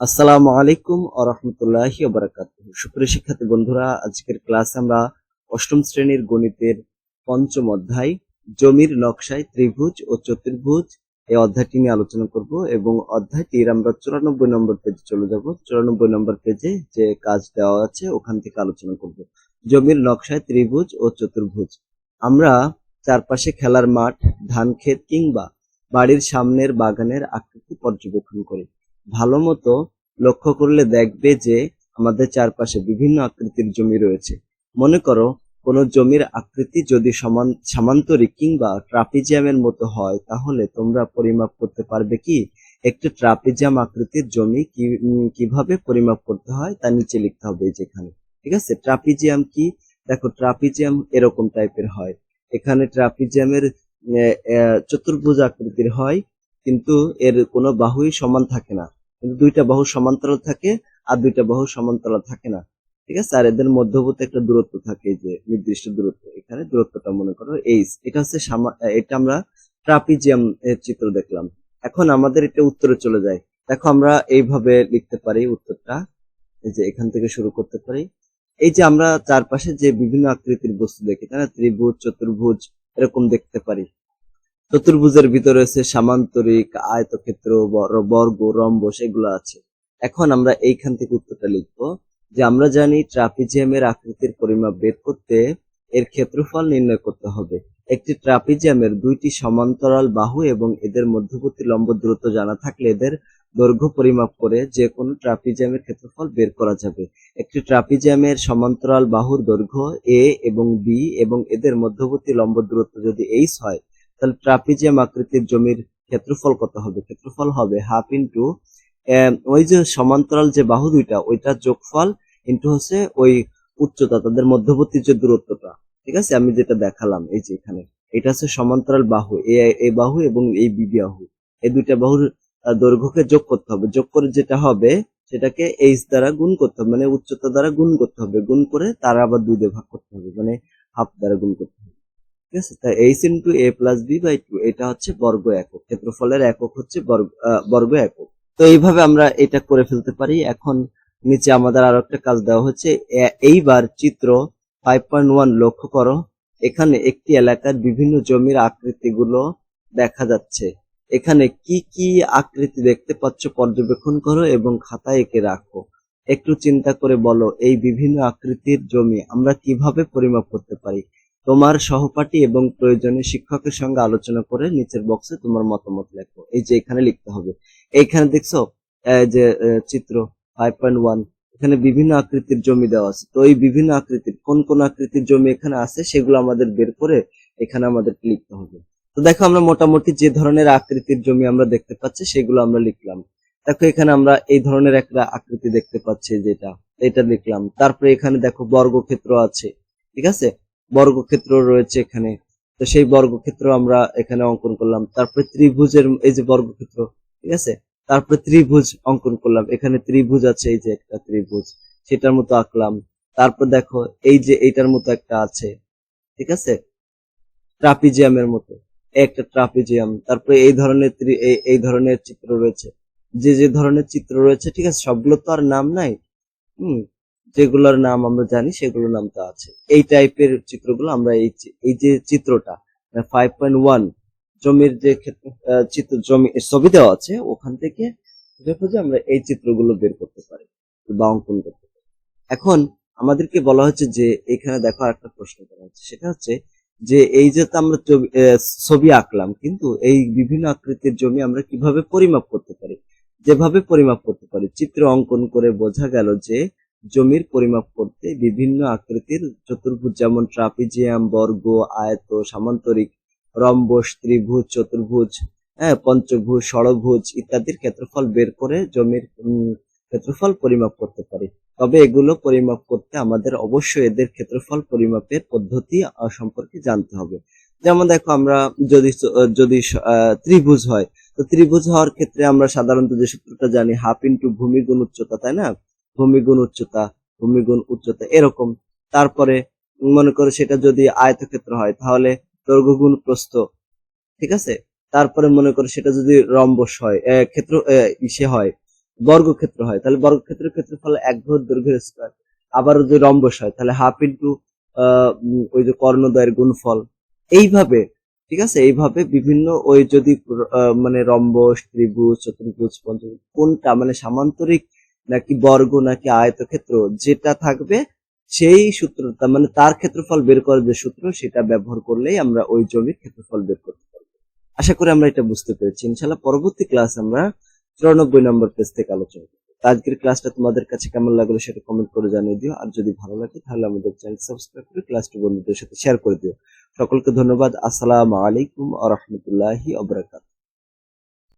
আসসালামু আলাইকুম ও রহমতুল্লাহি বারাকাত সুপ্রিয় শিক্ষার্থী বন্ধুরা, আজকের ক্লাসে আমরা অষ্টম শ্রেণির গণিতের পঞ্চম অধ্যায়, জমির নকশায় ত্রিভুজ ও চতুর্ভুজ এই অধ্যায়টি নিয়ে আলোচনা করব এবং অধ্যায়টির আমরা চুরানব্বই নম্বর পেজে চলে যাব। চুরানব্বই নম্বর পেজে যে কাজ দেওয়া আছে, ওখান থেকে আলোচনা করব। জমির নকশায় ত্রিভুজ ও চতুর্ভুজ। আমরা চারপাশে খেলার মাঠ, ধান ক্ষেত কিংবা বাড়ির সামনের বাগানের আকৃতি পর্যবেক্ষণ করি। ভালো মতো লক্ষ্য করলে দেখবে যে আমাদের চারপাশে বিভিন্ন আকৃতির জমি রয়েছে। মনে করো, কোনো জমির আকৃতি যদি সমান, সামান্তরিক কিংবা ট্রাপিজিয়ামের মতো হয়, তাহলে তোমরা পরিমাপ করতে পারবে কি, একটি ট্রাপিজিয়াম আকৃতির জমি কীভাবে পরিমাপ করতে হয় তা নিচে লিখতে হবে যেখানে। ঠিক আছে? ট্রাপিজিয়াম কি? দেখো, ট্রাপিজিয়াম এরকম টাইপের হয়। এখানে ট্রাপিজিয়ামের চতুর্ভুজ আকৃতির হয়, কিন্তু এর কোনো বাহুই সমান থাকে না। কিন্তু দুইটা বাহু সমান্তরাল থাকে আর দুইটা বাহু সমান্তরাল থাকে না। ঠিক আছে? আর এদের মধ্যবর্তী একটা দূরত্ব থাকে যে নির্দিষ্ট দূরত্ব। এখানে দূরত্বটা মনে করো এইচ এটা হচ্ছে এটা আমরা ট্রাপিজিয়াম এর চিত্র দেখলাম। এখন আমাদের এটা উত্তরে চলে যায়। দেখো আমরা এইভাবে লিখতে পারি উত্তরটা। এই যে এখান থেকে শুরু করতে পারি। এই যে আমরা চারপাশে যে বিভিন্ন আকৃতির বস্তু দেখি তাই না ত্রিভুজ, চতুর্ভুজ এরকম দেখতে পারি। চতুর্ভুজের ভিতরে রয়েছে সামান্তরিক, আয়তক্ষেত্র বর- বর্গ রম্বস এগুলো আছে। এখন আমরা এইখান থেকে উত্তরটা লিখব যে আমরা জানি ট্রাপিজিয়ামের আকৃতির পরিমাপ বের করতে এর ক্ষেত্রফল নির্ণয় করতে হবে। একটি ট্রাপিজিয়ামের দুইটি সমান্তরাল বাহু এবং এদের মধ্যবর্তী লম্ব দূরত্ব জানা থাকলে এদের দৈর্ঘ্য পরিমাপ করে যে কোনো ট্রাপিজিয়ামের ক্ষেত্রফল বের করা যাবে। একটি ট্রাপিজিয়ামের সমান্তরাল বাহুর দৈর্ঘ্য এ এবং বি এবং এদের মধ্যবর্তী লম্ব দূরত্ব যদি এইচ হয় তাহলে ট্রাপিজিয়াম আকৃতির জমির ক্ষেত্রফল কত হবে? ক্ষেত্রফল হবে হাফ ইন্টু ওই যে সমান্তরাল যে বাহু দুইটা, ওইটা যোগফল ইন্টু হচ্ছে ওই উচ্চতা, তাদের মধ্যবর্তী যে দূরত্বটা। ঠিক আছে? আমি যেটা দেখালাম, এই যে এখানে। এটা হচ্ছে সমান্তরাল বাহু, এ- বাহু এবং এই বি বাহু। এই দুইটা বাহুর দৈর্ঘ্যকে যোগ করতে হবে। যোগ করে যেটা হবে, সেটাকে এইচ দ্বারা গুণ করতে হবে মানে উচ্চতা দ্বারা গুণ করতে হবে। গুণ করে তারা আবার দুই দিয়ে ভাগ করতে হবে মানে হাফ দ্বারা গুণ করতে হবে। ঠিক আছে? তাই H into A plus B by two এটা হচ্ছে বর্গ একক। ক্ষেত্রফলের একক হচ্ছে বর্গ একক। তো এইভাবে আমরা এটা করে ফেলতে পারি। এখন নিচে আমাদের একটা কাজ দেওয়া হচ্ছে। এইবার চিত্র ফাইভ পয়েন্ট ওয়ান করো। এখানে একটি এলাকার বিভিন্ন জমির আকৃতিগুলো দেখা যাচ্ছে। এখানে কি কি আকৃতি দেখতে পাচ্ছ পর্যবেক্ষণ করো এবং খাতায় এঁকে রাখো। একটু চিন্তা করে বলো, এই বিভিন্ন আকৃতির জমি আমরা কীভাবে পরিমাপ করতে পারি? তোমার সহপাঠী এবং প্রয়োজনীয় শিক্ষকের সঙ্গে আলোচনা করে নিচের বক্সে তোমার মতামত লেখো। এই যে এখানে লিখতে হবে। এইখানে দেখছ যে চিত্র ফাইভ পয়েন্ট ওয়ান এখানে বিভিন্ন আকৃতির জমি দেওয়া আছে। তো এই বিভিন্ন আকৃতির, কোন কোন আকৃতির জমি এখানে আছে সেগুলো আমাদের বের করে এখানে আমাদের লিখতে হবে। তো দেখো, আমরা মোটামুটি যে ধরনের আকৃতির জমি আমরা দেখতে পাচ্ছি সেগুলো আমরা লিখলাম। দেখো, এখানে আমরা এই ধরনের একটা আকৃতি দেখতে পাচ্ছি যেটা, এটা লিখলাম। তারপরে এখানে দেখো, বর্গক্ষেত্র আছে, ঠিক আছে? বর্গক্ষেত্র রয়েছে এখানে। তো সেই বর্গক্ষেত্র আমরা এখানে অঙ্কন করলাম। তারপরে ত্রিভুজের এই যে বর্গক্ষেত্র, ঠিক আছে? তারপরে ত্রিভুজ অঙ্কন করলাম। এখানে ত্রিভুজ আছে, এই যে একটা ত্রিভুজ, সেটার মতো আঁকলাম। তারপর দেখো, এই যে এইটার মতো একটা আছে, ঠিক আছে? ট্রাপিজিয়ামের মতো একটা ট্রাপিজিয়াম। তারপরে এই ধরনের এই ধরনের চিত্র রয়েছে। যে যে ধরনের চিত্র রয়েছে, ঠিক আছে? সবগুলো তো আর নাম নাই। হুম যেগুলোর নাম আমরা জানি, সেগুলোর নাম তো আছে। এই টাইপের চিত্রগুলো আমরা এই এই যে চিত্রটা ফাইভ পয়েন্ট ওয়ান জমির যে ক্ষেত্র চিত্র, জমি ছবি দেওয়া আছে, ওখান থেকে খুঁজে আমরা এই চিত্রগুলো বের করতে পারি বা অঙ্কন করতে পারি। এখন আমাদেরকে বলা হচ্ছে যে, এখানে দেখো একটা প্রশ্ন করা হচ্ছে। সেটা হচ্ছে যে, এই যে তো আমরা ছবি আঁকলাম, কিন্তু এই বিভিন্ন আকৃতির জমি আমরা কীভাবে পরিমাপ করতে পারি? যেভাবে পরিমাপ করতে পারি, চিত্র অঙ্কন করে বোঝা গেল যে জমির পরিমাপ করতে বিভিন্ন আকৃতির চতুর্ভুজ, যেমন ট্রাপিজিয়াম, বর্গ, আয়ত, সামান্তরিক, রম্বস, ত্রিভুজ, চতুর্ভুজ হ্যাঁ পঞ্চভুজ, ষড়ভুজ ইত্যাদির ক্ষেত্রফল বের করে জমির ক্ষেত্রফল পরিমাপ করতে পারি। তবে এগুলো পরিমাপ করতে আমাদের অবশ্যই এদের ক্ষেত্রফল পরিমাপের পদ্ধতি সম্পর্কে জানতে হবে। যেমন দেখো, আমরা যদি যদি ত্রিভুজ হয়, তো ত্রিভুজ হওয়ার ক্ষেত্রে আমরা সাধারণত যে সূত্রটা জানি, হাফ ইন্টু ভূমি গুণ উচ্চতা, তাই না? ভূমি গুণ উচ্চতা ভূমি গুণ উচ্চতা এরকম। তারপরে মনে করো সেটা যদি আয়তক্ষেত্র হয়, তাহলে দৈর্ঘ্য গুণ প্রস্থ, ঠিক আছে? তারপরে মনে করো সেটা যদি রম্বস হয় ক্ষেত্র ইসে হয়, বর্গক্ষেত্র হয়, তাহলে বর্গক্ষেত্রের ক্ষেত্রফল এক ঘর দৈর্ঘ্যের স্কোয়ার আবার যদি রম্বস হয়, তাহলে হাফ ইন্টু ওই যে কর্ণদয়ের গুণফল। এইভাবে, ঠিক আছে? এইভাবে বিভিন্ন ওই যদি মানে রম্বস, ত্রিভুজ, চতুর্ভুজ, পঞ্চভুজ, কোনটা মানে সামান্তরিক নাকি বর্গ নাকি আয়তক্ষেত্র যেটা থাকবে, সেই সূত্র, তার মানে তার ক্ষেত্রফল বের করার যে সূত্র, সেটা ব্যবহার করলেই আমরা ওই জমির ক্ষেত্রফল বের করতে পারব। আশা করি আমরা এটা বুঝতে পেরেছি। ইনশাল্লাহ পরবর্তী ক্লাস আমরা চুরানব্বই নম্বর পেজ থেকে আলোচনা করব। আজকের ক্লাসটা তোমাদের কাছে কেমন লাগল সেটা কমেন্ট করে জানিয়ে দিও। আর যদি ভালো লাগে, তাহলে আমাদের চ্যানেল সাবস্ক্রাইব করে ক্লাসটি বন্ধুদের সাথে শেয়ার করে দিও। সকলকে ধন্যবাদ। আসসালামু আলাইকুম আ রহমতুল্লাহি